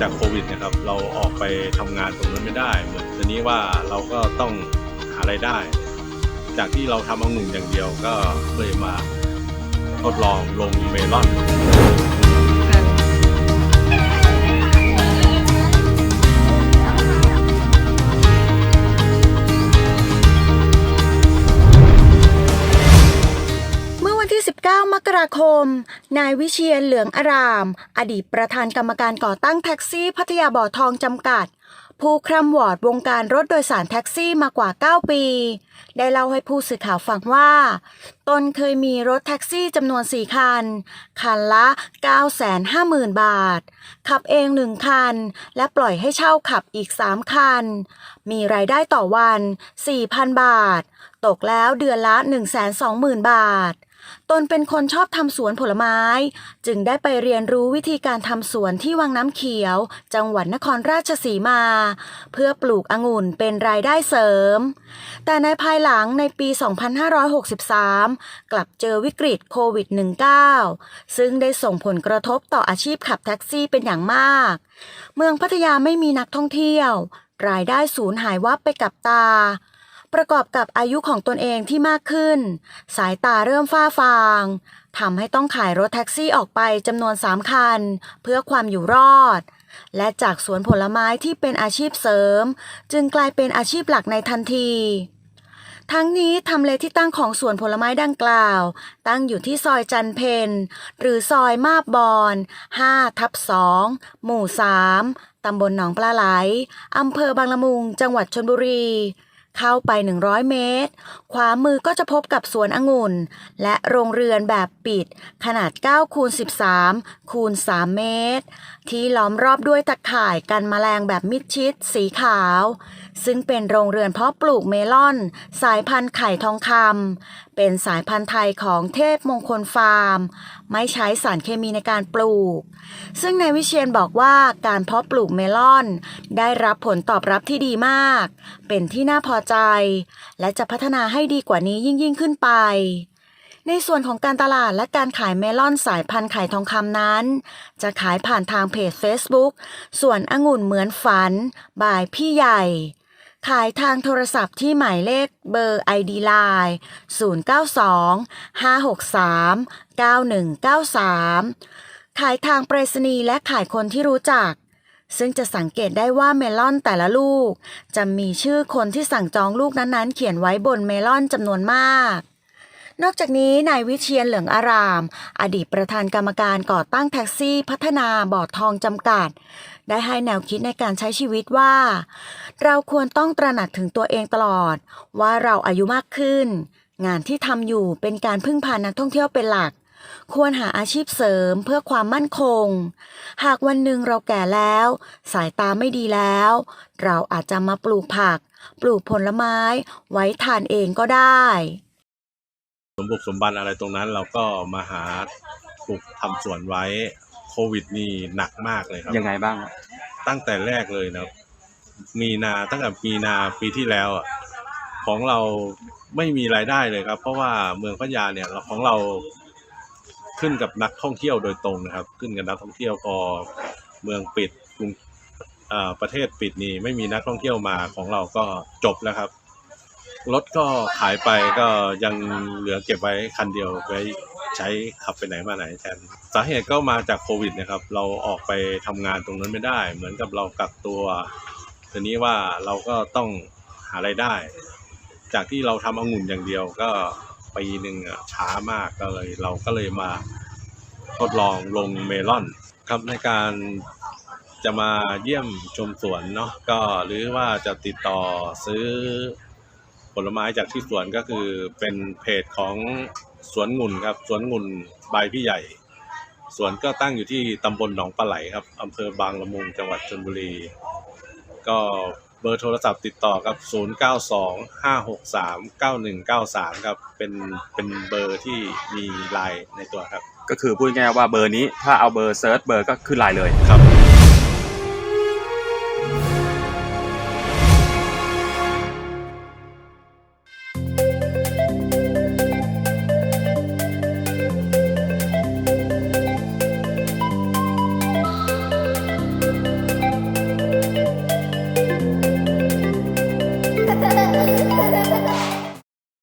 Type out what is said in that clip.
จากโควิดนะครับเราออกไปทำงานตรงนั้นไม่ได้เหมือนทีนี้ว่าเราก็ต้องหารายได้ จากที่เราทำองุ่นอย่างเดียวก็เลยมาทดลองลงเมลอน เมื่อวันที่19มกราคม นายวิเชียนเหลืองอาราม อดีตประธานกรรมการก่อตั้งแท็กซี่พัทยาบ่อทองจำกัด ผู้คร่ำวอดวงการรถโดยสารแท็กซี่มากว่า 9 ปี ได้เล่าให้ผู้สื่อข่าวฟังว่า ตนเคยมีรถแท็กซี่จำนวน 4 คัน คันละ 950,000 บาท ขับเองหนึ่งคัน และปล่อยให้เช่าขับอีก 3 คัน มีรายได้ต่อวัน 4,000 บาท ตกแล้วเดือนละ 120,000 บาท ตนเป็นคนชอบทำสวนผลไม้ จึงได้ไปเรียนรู้วิธีการทำสวนที่วังน้ำเขียว จังหวัดนครราชสีมา เพื่อปลูกองุ่นเป็นรายได้เสริม แต่ในภายหลังในปี 2563 กลับเจอวิกฤตโควิด -19 ซึ่งได้ส่งผลกระทบต่ออาชีพขับแท็กซี่เป็นอย่างมาก เมืองพัทยาไม่มีนักท่องเที่ยว รายได้สูญหายวับไปกับตา ประกอบกับอายุของตนเองที่มากขึ้น สายตาเริ่มฝ้าฟางทำให้ต้องขายรถแท็กซี่ออกไปจำนวน3คัน เพื่อความอยู่รอด และจากสวนผลไม้ที่เป็นอาชีพเสริม จึงกลายเป็นอาชีพหลักในทันที ทั้งนี้ทำเลที่ตั้งของสวนผลไม้ดังกล่าว ตั้งอยู่ที่ซอยจันเพนหรือซอยมาบบอน5ทับ2หมู่ 3ตำบลหนองปลาไหล อำเภอบางละมุง จังหวัดชนบุรี เข้าไป 100 เมตร ขวามือก็จะพบกับสวนองุ่น และโรงเรือนแบบปิด ขนาด9คูณ13คูณ3เมตร ที่ล้อมรอบด้วยตะข่ายกันแมลงแบบมิดชิด สีขาว ซึ่งเป็นโรงเรือนเพาะปลูกเมลอน สายพันธุ์ไข่ทองคำเป็นสายพันธุ์ไทยของเทพมงคลฟาร์มไม่ใช้สารเคมีในการปลูก ซึ่งนายวิเชียนบอกว่าการเพาะปลูกเมลอน ได้รับผลตอบรับที่ดีมาก เป็นที่น่าพอใจ และจะพัฒนาให้ดีกว่านี้ยิ่งยิ่งขึ้นไป ในส่วนของการตลาดและการขายเมลอนสายพันธุ์ไข่ทองคำนั้น จะขายผ่านทางเพจ Facebook ส่วนองุ่นเหมือนฝัน บายพี่ใหญ่ ขายทางโทรศัพท์ที่หมายเลขเบอร์ ID Line 092 563 9193 ขายทางไปรษณีย์และขายคนที่รู้จัก ซึ่งจะสังเกตได้ว่าเมลอนแต่ละลูก จะมีชื่อคนที่สั่งจองลูกนั้นๆ เขียนไว้บนเมลอนจำนวนมาก นอกจากนี้นายวิเชียนเหลืองอาราม อดีตประธานกรรมการก่อตั้งแท็กซี่พัฒนาบ่อทองจำกัด ได้ให้แนวคิดในการใช้ชีวิตว่า เราควรต้องตระหนักถึงตัวเองตลอด ว่าเราอายุมากขึ้น งานที่ทำอยู่เป็นการพึ่งพานักท่องเที่ยวเป็นหลักควรหาอาชีพเสริมเพื่อความมั่นคง หากวันหนึ่งเราแก่แล้ว สายตาไม่ดีแล้ว เราอาจจะมาปลูกผัก ปลูกผลไม้ ไว้ทานเองก็ได้ สมบุกสมบันอะไรตรงนั้นเราก็มาหาปลูกทำสวนไว้โควิดนี่หนักมากเลยครับ ยังไงบ้างตั้งแต่แรกเลยนะครับ มีนาตั้งแต่มีนาปีที่แล้วอะของเราไม่มีรายได้เลยครับ เพราะว่าเมืองพัทยาเนี่ยเราของเราขึ้นกับนักท่องเที่ยวโดยตรงนะครับ ขึ้นกับนักท่องเที่ยวพอเมืองปิดกรุงเอ่อประเทศปิดนี่ไม่มีนักท่องเที่ยวมาของเราก็จบแล้วครับ รถก็ขายไปก็ยังเหลือเก็บไว้คันเดียวไว้ใช้ขับไปไหนมาไหนแทนสาเหตุก็มาจากโควิดนะครับ เราออกไปทำงานตรงนั้นไม่ได้ เหมือนกับเรากักตัวทีนี้ว่าเราก็ต้องหารายได้ จากที่เราทำองุ่นอย่างเดียวก็ปีหนึ่งอะช้ามากก็เลย เราก็เลยมาทดลองลงเมลอนครับในการจะมาเยี่ยมชมสวนเนาะก็หรือว่าจะติดต่อซื้อ ผลไม้จากที่สวนก็คือเป็นเพจของสวนงุ่นครับสวนงุ่นใบพี่ใหญ่สวนก็ตั้งอยู่ที่ตำบลหนองปลาไหลครับอำเภอบางละมุงจังหวัดชลบุรี ก็เบอร์โทรศัพท์ติดต่อครับ 0925639193 ครับ เป็นเป็นเบอร์ที่มีไลน์ในตัวครับ ก็คือพูดง่ายๆว่าเบอร์นี้ถ้าเอาเบอร์เซิร์ชเบอร์ก็ขึ้นไลน์เลยครับ